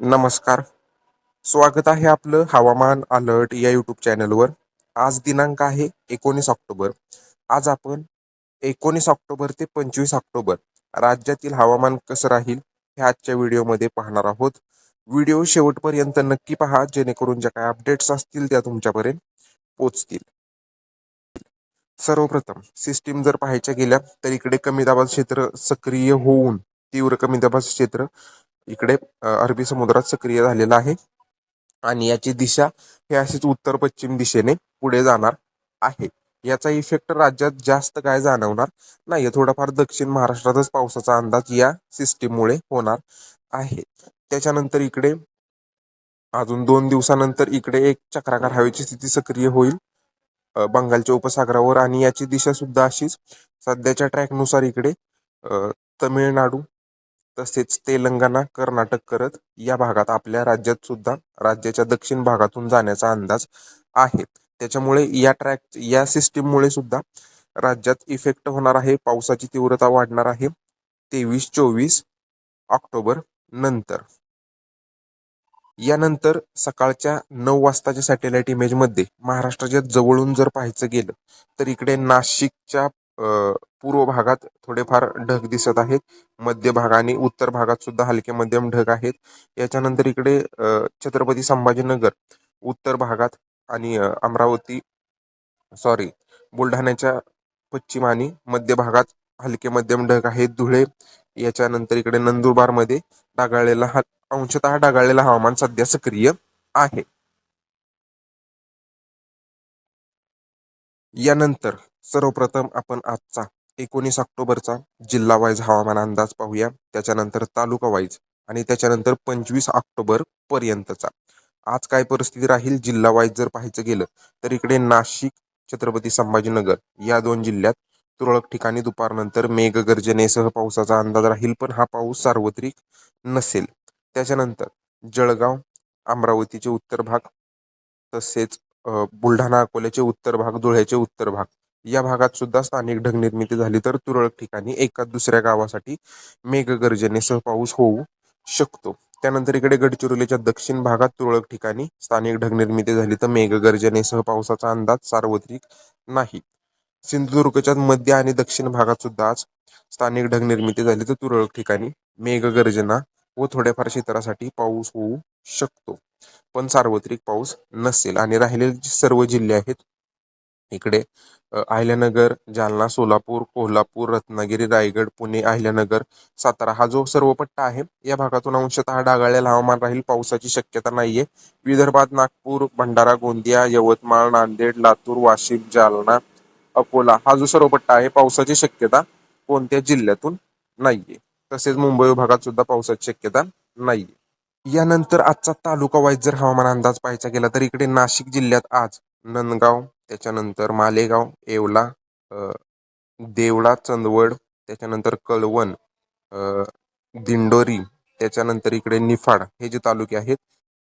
नमस्कार. स्वागत आहे आपलं हवामान अलर्ट या यूट्यूब चॅनलवर. आज दिनांक आहे एकोणीस ऑक्टोबर. आज आपण एकोणीस ऑक्टोबर ते पंचवीस ऑक्टोबर राज्यातील हवामान कसं राहील हे आजच्या व्हिडिओमध्ये पाहणार आहोत. व्हिडिओ शेवटपर्यंत नक्की पहा जेणेकरून ज्या काय अपडेट्स असतील त्या तुमच्यापर्यंत पोचतील सर्वप्रथम सिस्टीम जर पाहायच्या गेल्या तर इकडे कमी दाबाचं क्षेत्र सक्रिय होऊन तीव्र कमी दाबाचं क्षेत्र इकडे अरबी समुद्रात सक्रिय झालेला आहे. आणि याची दिशा हे अशीच उत्तर पश्चिम दिशेने पुढे जाणार आहे. याचा इफेक्ट राज्यात जास्त काय जाणवणार नाही थोडाफार दक्षिण महाराष्ट्रातच पावसाचा अंदाज या सिस्टीममुळे होणार आहे. त्याच्यानंतर इकडे अजून दोन दिवसानंतर इकडे एक चक्राकार हवेची स्थिती सक्रिय होईल बंगालच्या उपसागरावर. आणि याची दिशा सुद्धा अशीच. सध्याच्या ट्रॅकनुसार इकडे तमिळनाडू तसेच तेलंगणा कर्नाटक करत या भागात आपल्या राज्यात सुद्धा राज्याच्या दक्षिण भागातून जाण्याचा अंदाज आहे. त्याच्यामुळे या ट्रॅक या सिस्टीममुळे सुद्धा राज्यात इफेक्ट होणार आहे पावसाची तीव्रता वाढणार आहे तेवीस चोवीस ऑक्टोबर नंतर. यानंतर सकाळच्या नऊ वाजताच्या सॅटेलाइट इमेजमध्ये महाराष्ट्राच्या जवळून जर पाहायचं गेलं तर इकडे नाशिकच्या पूर्व भागात थोडेफार ढग दिसत आहेत. मध्य भाग आणि उत्तर भागात सुद्धा हलके मध्यम ढग आहेत. याच्यानंतर इकडे अ, छत्रपती संभाजीनगर उत्तर भागात आणि अमरावती सॉरी बुलढाण्याच्या पश्चिम आणि मध्य भागात हलके मध्यम ढग आहेत धुळे. याच्यानंतर इकडे नंदुरबारमध्ये डागाळलेला हा अंशतः डागाळलेला हवामान सध्या सक्रिय आहे. यानंतर सर्वप्रथम आपण आजचा एकोणीस ऑक्टोबरचा जिल्हा वाईज हवामान अंदाज पाहूया. त्याच्यानंतर तालुका वाईज आणि त्याच्यानंतर पंचवीस ऑक्टोबर पर्यंतचा. आज काय परिस्थिती राहील? जिल्हा वाईज जर पाहायचं गेलं तर इकडे नाशिक छत्रपती संभाजीनगर या दोन जिल्ह्यात तुरळक ठिकाणी दुपारनंतर मेघगर्जनेसह पावसाचा अंदाज राहील पण हा पाऊस सार्वत्रिक नसेल. त्याच्यानंतर जळगाव अमरावतीचे उत्तर भाग तसेच बुलढाणा अकोल्याचे उत्तर भाग धुळ्याचे उत्तर भाग या भागात सुद्धा स्थानिक ढग निर्मिती झाली तर तुरळक ठिकाणी एका दुसऱ्या गावासाठी मेघगर्जनेसह पाऊस होऊ शकतो. त्यानंतर इकडे गडचिरोलीच्या दक्षिण भागात तुरळक ठिकाणी स्थानिक ढग निर्मिती झाली तर मेघगर्जनेसह पावसाचा अंदाज सार्वत्रिक नाही. सिंधुदुर्गच्या मध्य आणि दक्षिण भागात सुद्धा आज स्थानिक ढग निर्मिती झाली तर तुरळक ठिकाणी मेघगर्जना व थोड्याफार क्षेत्रासाठी पाऊस होऊ शकतो. पण सार्वत्रिक पाऊस नसेल आणि राहिलेले जे सर्व जिल्हे आहेत इकडे अहिल्यानगर जालना सोलापूर कोल्हापूर रत्नागिरी रायगड पुणे अहिल्यानगर सातारा हा जो सर्व पट्टा आहे या भागातून अंशतः ढगाळलेलं हवामान राहील. पावसाची शक्यता नाहीये. विदर्भात नागपूर भंडारा गोंदिया यवतमाळ नांदेड लातूर वाशिम जालना अकोला हा जो सर्व पट्टा आहे पावसाची शक्यता कोणत्या जिल्ह्यातून नाहीये. तसेच मुंबई विभागात सुद्धा पावसाची शक्यता नाहीये. यानंतर आजचा तालुका वाईज जर हवामान अंदाज पाहायचा गेला तर इकडे नाशिक जिल्ह्यात आज नंदगाव त्याच्यानंतर मालेगाव येवला देवळा चंदवड त्याच्यानंतर कळवण दिंडोरी त्याच्यानंतर इकडे निफाड हे जे तालुके आहेत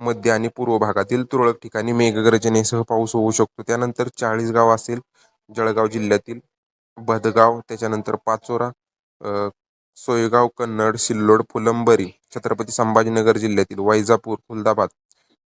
मध्य आणि पूर्व भागातील तुरळक ठिकाणी मेघगर्जनेसह पाऊस होऊ शकतो. त्यानंतर चाळीसगाव असेल जळगाव जिल्ह्यातील भदगाव त्याच्यानंतर पाचोरा सोयगाव कन्नड सिल्लोड फुलंबरी छत्रपती संभाजीनगर जिल्ह्यातील वैजापूर खुलदाबाद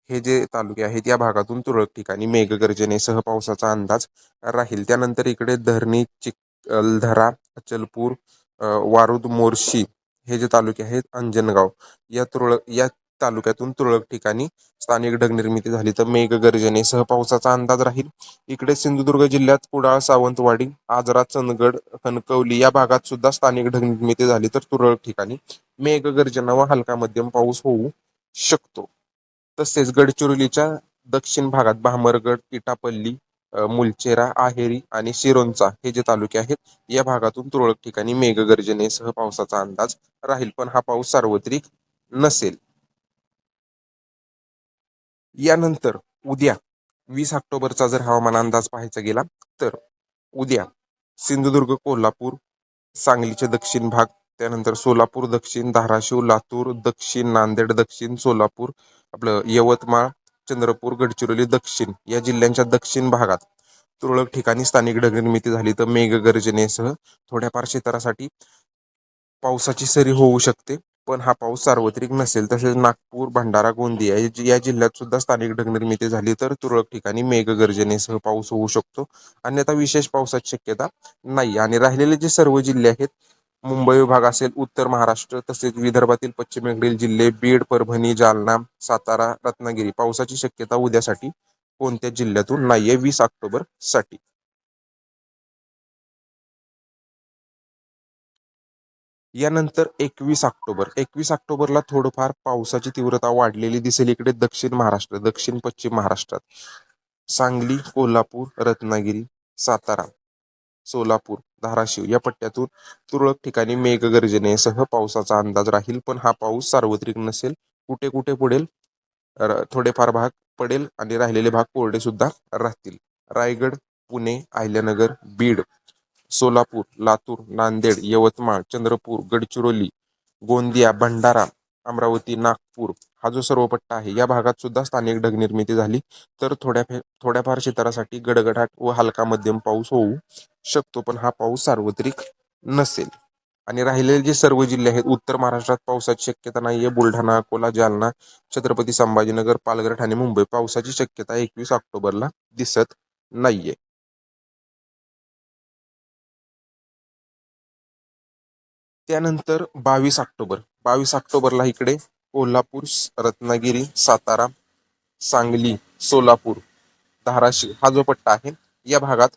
हे जे तालुके आहेत या भागातून तुरळक ठिकाणी मेघगर्जनेसह पावसाचा अंदाज राहील. त्यानंतर इकडे धरणी चिखलधरा अचलपूर वारुद वारूद मोर्शी हे जे तालुके आहेत अंजनगाव या तुरळक या तालुक्यातून तुरळक ठिकाणी स्थानिक ढग निर्मिती झाली तर मेघगर्जनेसह पावसाचा अंदाज राहील. इकडे सिंधुदुर्ग जिल्ह्यात कुडाळ सावंतवाडी आजरा चंदगड कणकवली या भागात सुद्धा स्थानिक ढगनिर्मिती झाली तर तुरळक ठिकाणी मेघगर्जना व हलका मध्यम पाऊस होऊ शकतो. तसेच गडचिरोलीच्या दक्षिण भागात भामरगड इटापल्ली अ, मुलचेरा आहेरी आणि शिरोंचा हे जे तालुके आहेत या भागातून तुरळक ठिकाणी मेघगर्जनेसह पावसाचा अंदाज राहील. पण हा पाऊस सार्वत्रिक नसेल. यानंतर उद्या वीस ऑक्टोबरचा जर हवामान अंदाज पाहायचा गेला तर उद्या सिंधुदुर्ग कोल्हापूर सांगलीचे दक्षिण भाग त्यानंतर सोलापूर दक्षिण धाराशिव लातूर दक्षिण नांदेड दक्षिण सोलापूर आपलं यवतमाळ चंद्रपूर गडचिरोली दक्षिण या जिल्ह्यांच्या दक्षिण भागात तुरळक ठिकाणी स्थानिक ढग निर्मिती झाली तर मेघगर्जनेसह थोड्याफार क्षेत्रासाठी पावसाची सरी होऊ शकते. पण हा पाऊस सार्वत्रिक नसेल तसेच नागपूर भंडारा गोंदिया या जिल्ह्यात सुद्धा स्थानिक ढगनिर्मिती झाली तर तुरळक ठिकाणी मेघगर्जनेसह पाऊस होऊ शकतो. अन्यथा विशेष पावसाची शक्यता नाही. आणि राहिलेले जे सर्व जिल्हे आहेत मुंबई विभाग असेल उत्तर महाराष्ट्र तसेच विदर्भातील पश्चिमेकडील जिल्हे बीड परभणी जालना सातारा रत्नागिरी पावसाची शक्यता उद्यासाठी कोणत्या जिल्ह्यातून नाहीये? वीस ऑक्टोबरसाठी. यानंतर एकवीस ऑक्टोबर. एकवीस ऑक्टोबरला थोडंफार पावसाची तीव्रता वाढलेली दिसेल. इकडे दक्षिण महाराष्ट्र दक्षिण पश्चिम महाराष्ट्रात सांगली कोल्हापूर रत्नागिरी सातारा सोलापूर. धाराशिव या पट्ट्यातून तुरळक ठिकाणी मेघगर्जनेसह पावसाचा अंदाज राहील. पण हा पाऊस सार्वत्रिक नसेल कुठे कुठे पडेल थोडेफार भाग पडेल आणि राहिलेले भाग कोरडे सुद्धा राहतील. रायगड पुणे अहिल्यानगर बीड सोलापूर लातूर नांदेड यवतमाळ चंद्रपूर गडचिरोली गोंदिया भंडारा अमरावती नागपूर हा जो सर्व पट्टा आहे या भागात सुद्धा स्थानिक ढग निर्मिती झाली. तर थोड्या थोड्याफार क्षेत्रासाठी गडगडाट व हलका मध्यम पाऊस होऊ शकतो पण हा पाऊस सार्वत्रिक नसेल. आणि राहिलेले जे सर्व जिल्हे आहेत उत्तर महाराष्ट्रात पावसाची शक्यता नाहीये. बुलढाणा अकोला जालना छत्रपती संभाजीनगर पालघर ठाणे मुंबई पावसाची शक्यता एकवीस ऑक्टोबरला दिसत नाहीये. त्यानंतर बावीस ऑक्टोबर. बावीस ऑक्टोबरला इकडे कोल्हापूर रत्नागिरी सातारा सांगली सोलापूर धाराशिव हा जो पट्टा आहे या भागात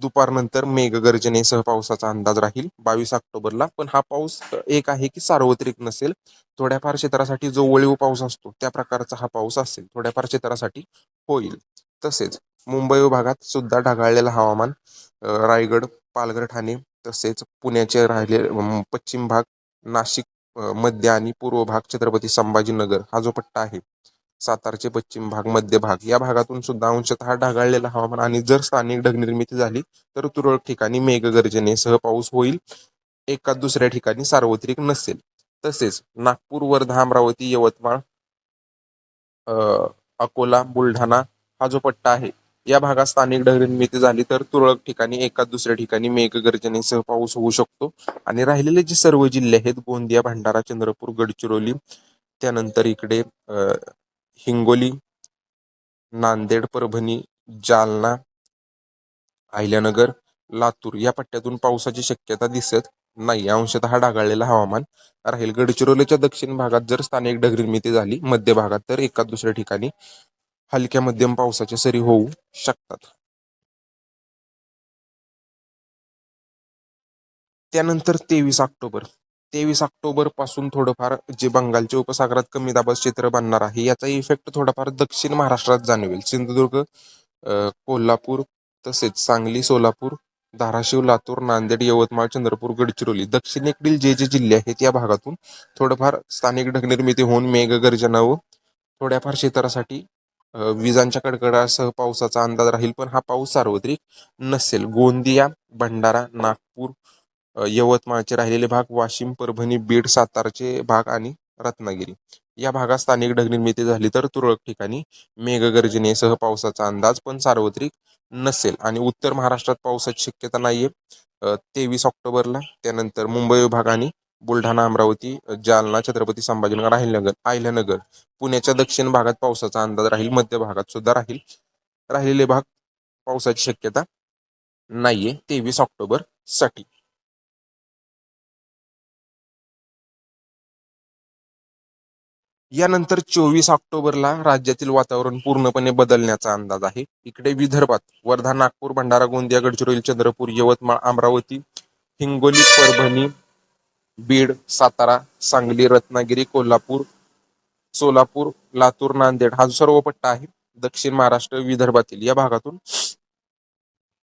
दुपारनंतर मेघगर्जनेसह पावसाचा अंदाज राहील बावीस ऑक्टोबरला. पण हा पाऊस एक आहे की सार्वत्रिक नसेल. थोड्याफार क्षेत्रासाठी जो वळीव पाऊस असतो त्या प्रकारचा हा पाऊस असेल. थोड्याफार क्षेत्रासाठी होईल. तसेच मुंबई विभागात सुद्धा ढगाळलेलं हवामान रायगड पालघर ठाणे तसेच पुण्याचे राहिले पश्चिम भाग नाशिक मध्य आणि पूर्व भाग छत्रपती संभाजीनगर हा जो पट्टा आहे सातारचे पश्चिम भाग मध्य भाग या भागातून सुद्धा अंशतः ढगाळलेला हवामान आणि जर स्थानिक ढगनिर्मिती झाली तर तुरळक ठिकाणी मेघगर्जनेसह पाऊस होईल. एका दुसऱ्या ठिकाणी सार्वत्रिक नसेल. तसेच नागपूर वर्धा अमरावती यवतमाळ अकोला बुलढाणा हा जो पट्टा आहे या भागात स्थानिक ढगनिर्मिती झाली तर तुरळक ठिकाणी एका दुसऱ्या ठिकाणी मेघगर्जनेसह पाऊस होऊ शकतो. आणि राहिलेले जे सर्व जिल्हे आहेत गोंदिया भंडारा चंद्रपूर गडचिरोली त्यानंतर इकडे हिंगोली नांदेड परभणी जालना अहिल्यानगर लातूर या पट्ट्यातून पावसाची शक्यता दिसत नाही. अंशतः ढगाळलेलं हवामान राहील. गडचिरोलीच्या दक्षिण भागात जर स्थानिक ढगनिर्मिती झाली मध्य भागात तर एका दुसऱ्या ठिकाणी हलक्या मध्यम पावसाच्या सरी होऊ शकतात. त्यानंतर तेवीस ऑक्टोबर. तेवीस ऑक्टोबरपासून थोडंफार जे बंगालच्या उपसागरात कमी दाबात क्षेत्र बनणार आहे याचा इफेक्ट थोडाफार दक्षिण महाराष्ट्रात जाणवेल. सिंधुदुर्ग कोल्हापूर तसेच सांगली सोलापूर धाराशिव लातूर नांदेड यवतमाळ चंद्रपूर गडचिरोली दक्षिणेकडील जे जे जिल्हे आहेत या भागातून थोडंफार स्थानिक ढगनिर्मिती होऊन मेघगर्जना व थोड्याफार क्षेत्रासाठी विजांच्या कडकडासह पावसाचा अंदाज राहील पण हा पाऊस सार्वत्रिक नसेल. गोंदिया भंडारा नागपूर यवतमाळचे राहिलेले भाग वाशिम परभणी बीड सातारचे भाग आणि रत्नागिरी. या भागात स्थानिक ढगनिर्मिती झाली तर तुरळक ठिकाणी मेघगर्जनेसह पावसाचा अंदाज पण सार्वत्रिक नसेल. आणि उत्तर महाराष्ट्रात पावसाची शक्यता नाहीये. तेवीस ऑक्टोबरला त्यानंतर मुंबई विभाग आणि बुलढाणा अमरावती जालना छत्रपती संभाजीनगर अहिल्यानगर अहिल्यानगर. पुण्याच्या दक्षिण भागात पावसाचा अंदाज राहील मध्य भागात सुद्धा राहील. राहिलेले भाग पावसाची शक्यता नाहीये. तेवीस ऑक्टोबरसाठी. यानंतर चोवीस ऑक्टोबरला राज्यातील वातावरण पूर्णपणे बदलण्याचा अंदाज आहे. इकडे विदर्भात वर्धा नागपूर भंडारा गोंदिया गडचिरोली चंद्रपूर यवतमाळ अमरावती हिंगोली परभणी बीड सातारा सांगली रत्नागिरी कोल्हापूर सोलापूर लातूर नांदेड हा सर्व पट्टा आहे दक्षिण महाराष्ट्र विदर्भातील या भागातून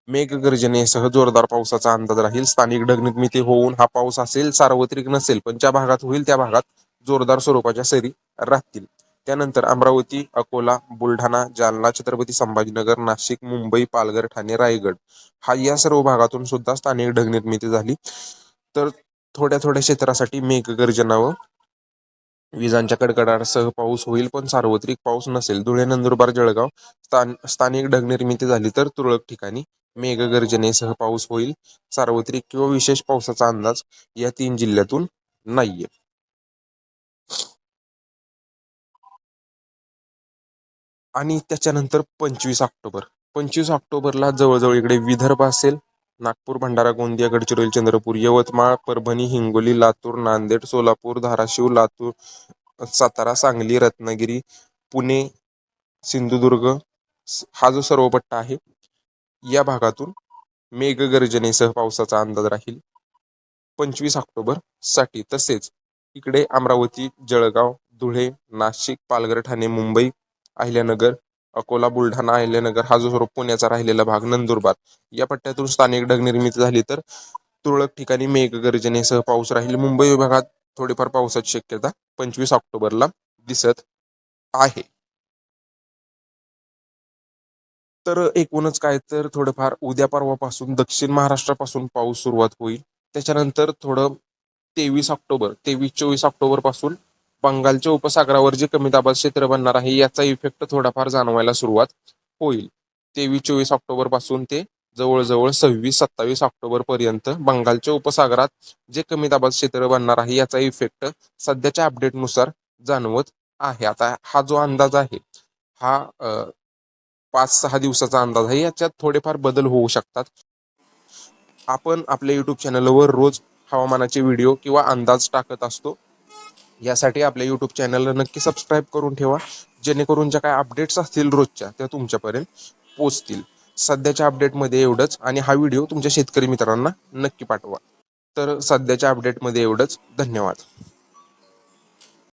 मेघगर्जनेसह जोरदार पावसाचा अंदाज राहील. स्थानिक ढगनिर्मिती होऊन हा पाऊस असेल सार्वत्रिक नसेल पण ज्या भागात होईल त्या भागात जोरदार स्वरूपाच्या सरी राहतील. त्यानंतर अमरावती अकोला बुलढाणा जालना छत्रपती संभाजीनगर नाशिक मुंबई पालघर ठाणे रायगड हा या सर्व भागातून सुद्धा स्थानिक ढगनिर्मिती झाली. तर थोड्या थोड्या क्षेत्रासाठी मेघगर्जना व विजांच्या कडकडाटासह पाऊस होईल पण सार्वत्रिक पाऊस नसेल. धुळे नंदुरबार जळगाव स्थान स्थानिक ढगनिर्मिती झाली तर तुरळक ठिकाणी मेघगर्जनेसह पाऊस होईल. सार्वत्रिक किंवा विशेष पावसाचा अंदाज या तीन जिल्ह्यातून नाहीये. आणि त्याच्यानंतर पंचवीस ऑक्टोबर. पंचवीस ऑक्टोबरला जवळजवळ इकडे विदर्भ असेल नागपूर भंडारा गोंदिया गडचिरोली चंद्रपूर यवतमाळ परभणी हिंगोली लातूर नांदेड सोलापूर धाराशिव लातूर सातारा सांगली रत्नागिरी पुणे सिंधुदुर्ग स- हा जो सर्व पट्टा आहे या भागातून मेघगर्जनेसह पावसाचा अंदाज राहील. पंचवीस ऑक्टोबरसाठी तसेच इकडे अमरावती जळगाव धुळे नाशिक पालघर ठाणे मुंबई अहिल्यानगर अकोला बुलढाणा अहिल्यानगर हा जो पुण्याचा राहिलेला भाग नंदुरबार या पट्ट्यातून स्थानिक ढग निर्मिती झाली तर तुरळक ठिकाणी मेघगर्जनेसह पाऊस राहील. मुंबई विभागात थोडीफार पावसाची शक्यता पंचवीस ऑक्टोबरला दिसत आहे. तर एकूणच काय तर थोडंफार उद्या परवापासून दक्षिण महाराष्ट्रापासून पाऊस सुरुवात होईल. त्याच्यानंतर थोडं तेवीस ऑक्टोबर तेवीस चोवीस ऑक्टोबरपासून बंगालच्या उपसागरावर जे कमी दाबात क्षेत्र बनणार आहे याचा इफेक्ट थोडाफार जाणवायला सुरुवात होईल. तेवीस चोवीस ऑक्टोबरपासून ते जवळजवळ सव्वीस सत्तावीस ऑक्टोबर पर्यंत बंगालच्या उपसागरात जे कमी दाबात क्षेत्र बनणार आहे याचा इफेक्ट सध्याच्या अपडेटनुसार जाणवत आहे. आता हा जो अंदाज आहे हा पाच सहा दिवसाचा अंदाज आहे. याच्यात थोडेफार बदल होऊ शकतात. आपण आपल्या युट्यूब चॅनलवर रोज हवामानाचे व्हिडिओ किंवा अंदाज टाकत असतो. यासाठी आपल्या यूट्यूब चॅनलला नक्की सबस्क्राईब करून ठेवा. जेणेकरून ज्या काय अपडेट्स असतील रोजच्या त्या तुमच्यापर्यंत पोचतील सध्याच्या अपडेटमध्ये एवढंच आणि हा व्हिडिओ तुमच्या शेतकरी मित्रांना नक्की पाठवा. तर सध्याच्या अपडेटमध्ये एवढंच. धन्यवाद.